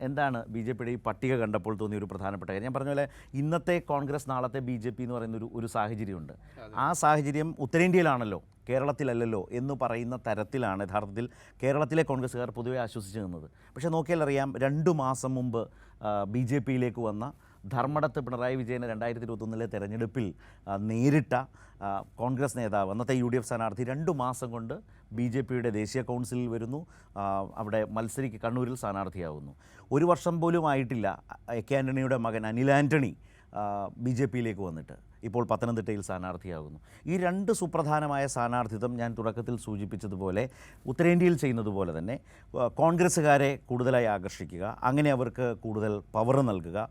എന്താണ് B J പിയുടെ ഈ പട്ടിക കണ്ടപ്പോൾ തോന്നിയ ഒരു പ്രധാനപ്പെട്ട കാര്യം? ഞാൻ പറഞ്ഞ പോലെ ഇന്നത്തെ കോൺഗ്രസ് നാളത്തെ ബി ജെ പി എന്ന് പറയുന്ന ഒരു ഒരു സാഹചര്യമുണ്ട്. ആ സാഹചര്യം ഉത്തരേന്ത്യയിലാണല്ലോ കേരളത്തിലല്ലല്ലോ എന്ന് പറയുന്ന തരത്തിലാണ് യഥാർത്ഥത്തിൽ കേരളത്തിലെ കോൺഗ്രസ്സുകാർ പൊതുവെ ആശ്വസിച്ച് നിന്നത്. പക്ഷേ നോക്കിയാലറിയാം രണ്ടു മാസം മുമ്പ് ബി ജെ പിയിലേക്ക് വന്ന ധർമ്മടത്ത് പിണറായി വിജയന് രണ്ടായിരത്തി ഇരുപത്തൊന്നിലെ തെരഞ്ഞെടുപ്പിൽ നേരിട്ട കോൺഗ്രസ് നേതാവ് അന്നത്തെ യു ഡി എഫ് സ്ഥാനാർത്ഥി രണ്ടു മാസം കൊണ്ട് ബി ജെ പിയുടെ ദേശീയ കൗൺസിലിൽ വരുന്നു. അവിടെ മത്സരിക്ക് കണ്ണൂരിൽ സ്ഥാനാർത്ഥിയാവുന്നു. ഒരു വർഷം പോലും ആയിട്ടില്ല എ കെ ആന്റണിയുടെ മകൻ അനിൽ ആന്റണി ബി ജെ പിയിലേക്ക് വന്നിട്ട്. ഇപ്പോൾ പത്തനംതിട്ടയിൽ സ്ഥാനാർത്ഥിയാകുന്നു. ഈ രണ്ട് സുപ്രധാനമായ സ്ഥാനാർത്ഥിത്വം ഞാൻ തുടക്കത്തിൽ സൂചിപ്പിച്ചതുപോലെ ഉത്തരേന്ത്യയിൽ ചെയ്യുന്നത് പോലെ തന്നെ കോൺഗ്രസ്സുകാരെ കൂടുതലായി ആകർഷിക്കുക അങ്ങനെ അവർക്ക് കൂടുതൽ പവർ നൽകുക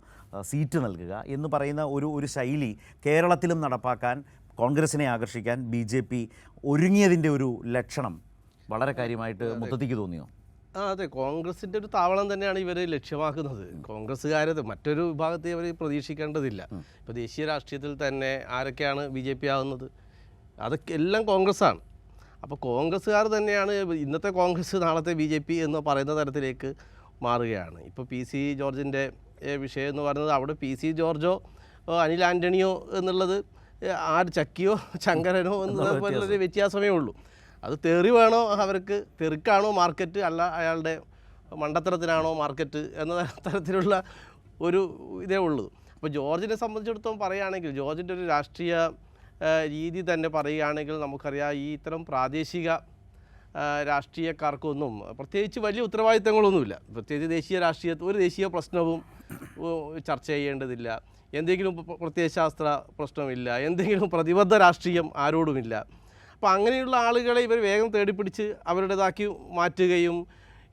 സീറ്റ് നൽകുക എന്ന് പറയുന്ന ഒരു ഒരു ശൈലി കേരളത്തിലും നടപ്പാക്കാൻ കോൺഗ്രസിനെ ആകർഷിക്കാൻ ബി ജെ പി ഒരുങ്ങിയതിന്റെ ഒരു ലക്ഷണം വളരെ കാര്യമായിട്ട് മുത്തത്തിക്ക് തോന്നിയോ? ആ അതെ കോൺഗ്രസിന്റെ ഒരു താവളം തന്നെയാണ് ഇവർ ലക്ഷ്യമാക്കുന്നത്. കോൺഗ്രസ്സുകാരെ മറ്റൊരു വിഭാഗത്തെ അവർ പ്രതീക്ഷിക്കേണ്ടതില്ല. ഇപ്പോൾ ദേശീയ രാഷ്ട്രീയത്തിൽ തന്നെ ആരൊക്കെയാണ് ബി ജെ പി ആകുന്നത് അതൊക്കെ എല്ലാം കോൺഗ്രസ്സാണ്. അപ്പോൾ കോൺഗ്രസ്സുകാർ തന്നെയാണ് ഇന്നത്തെ കോൺഗ്രസ് നാളത്തെ ബി ജെ പി എന്ന് പറയുന്ന തരത്തിലേക്ക് മാറുകയാണ്. ഇപ്പോൾ പി സി ജോർജിന്റെ വിഷയം എന്ന് പറയുന്നത് അവിടെ പി സി ജോർജോ അനിൽ ആന്റണിയോ എന്നുള്ളത് ആര് ചക്കിയോ ചങ്കരനോ എന്നുള്ള പോലുള്ളൊരു വ്യത്യാസമേ ഉള്ളൂ. അത് തെറി വേണോ? അവർക്ക് തെറിക്കാണോ മാർക്കറ്റ്? അല്ല അയാളുടെ മണ്ടത്തരത്തിനാണോ മാർക്കറ്റ്? എന്ന തരത്തിലുള്ള ഒരു ഇതേ ഉള്ളൂ. അപ്പോൾ ജോർജിനെ സംബന്ധിച്ചിടത്തോളം പറയുകയാണെങ്കിൽ ജോർജിന്റെ ഒരു രാഷ്ട്രീയ രീതി തന്നെ പറയുകയാണെങ്കിൽ നമുക്കറിയാം ഈ ഇത്തരം പ്രാദേശിക രാഷ്ട്രീയക്കാർക്കൊന്നും പ്രത്യേകിച്ച് വലിയ ഉത്തരവാദിത്തങ്ങളൊന്നുമില്ല. പ്രത്യേകിച്ച് ദേശീയ രാഷ്ട്രീയ ഒരു ദേശീയ പ്രശ്നവും ചർച്ച ചെയ്യേണ്ടതില്ല. എന്തെങ്കിലും പ്ര- പ്രത്യയശാസ്ത്ര പ്രശ്നമില്ല. എന്തെങ്കിലും പ്രതിബദ്ധ രാഷ്ട്രീയം ആരോടുമില്ല. അപ്പോൾ അങ്ങനെയുള്ള ആളുകളെ ഇവർ വേഗം തേടിപ്പിടിച്ച് അവരുടേതാക്കി മാറ്റുകയും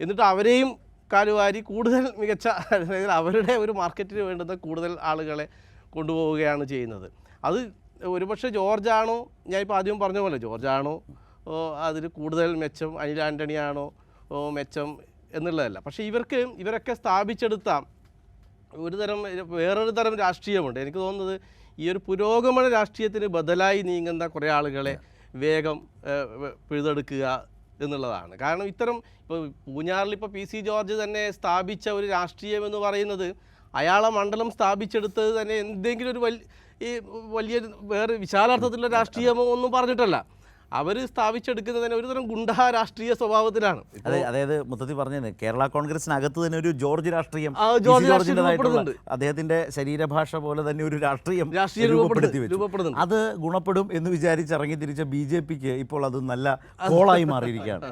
എന്നിട്ട് അവരെയും കാലുവാരി കൂടുതൽ മികച്ച അല്ലെങ്കിൽ അവരുടെ ഒരു മാർക്കറ്റിന് വേണ്ടുന്ന കൂടുതൽ ആളുകളെ കൊണ്ടുപോവുകയാണ് ചെയ്യുന്നത്. അത് ഒരുപക്ഷെ ജോർജാണോ ഞാൻ ഇപ്പോൾ ആദ്യം പറഞ്ഞ പോലെ ജോർജാണോ അതിൽ കൂടുതൽ മെച്ചം അനിൽ ആന്റണിയാണോ മെച്ചം എന്നുള്ളതല്ല. പക്ഷേ ഇവർക്ക് ഇവരൊക്കെ സ്ഥാപിച്ചെടുത്ത ഒരു തരം വേറൊരു തരം രാഷ്ട്രീയമുണ്ട്. എനിക്ക് തോന്നുന്നത് ഈ ഒരു പുരോഗമന രാഷ്ട്രീയത്തിന് ബദലായി നീങ്ങുന്ന കുറേ ആളുകളെ വേഗം പിഴുതെടുക്കുക എന്നുള്ളതാണ്. കാരണം ഇത്തരം ഇപ്പോൾ പൂഞ്ഞാറിൽ ഇപ്പോൾ പി സി ജോർജ് തന്നെ സ്ഥാപിച്ച ഒരു രാഷ്ട്രീയം എന്ന് പറയുന്നത് അയാളെ മണ്ഡലം സ്ഥാപിച്ചെടുത്തത് തന്നെ എന്തെങ്കിലും ഒരു വലിയ ഈ വലിയ വേറെ വിശാലാർത്ഥത്തിലുള്ള രാഷ്ട്രീയമോ ഒന്നും പറഞ്ഞിട്ടല്ല. അവർ സ്ഥാപിച്ചെടുക്കുന്നത് തന്നെ ഒരു തരം ഗുണ്ടാ രാഷ്ട്രീയ സ്വഭാവത്തിലാണ്. അതെ അതായത് മൊത്തത്തിൽ പറഞ്ഞത് കേരള കോൺഗ്രസിനകത്ത് തന്നെ ഒരു ജോർജ് രാഷ്ട്രീയം ജോർജ് രൂപപ്പെടുന്നുണ്ട്. അദ്ദേഹത്തിന്റെ ശരീരഭാഷ പോലെ തന്നെ ഒരു രാഷ്ട്രീയം രാഷ്ട്രീയം രൂപപ്പെടുത്തി രൂപപ്പെടുന്നു രൂപപ്പെടുന്നുണ്ട്. അത് ഗുണപ്പെടും എന്ന് വിചാരിച്ച് ഇറങ്ങി തിരിച്ച ബി ജെ പിക്ക് ഇപ്പോൾ അത് നല്ല കോളായി മാറിയിരിക്കുകയാണ്.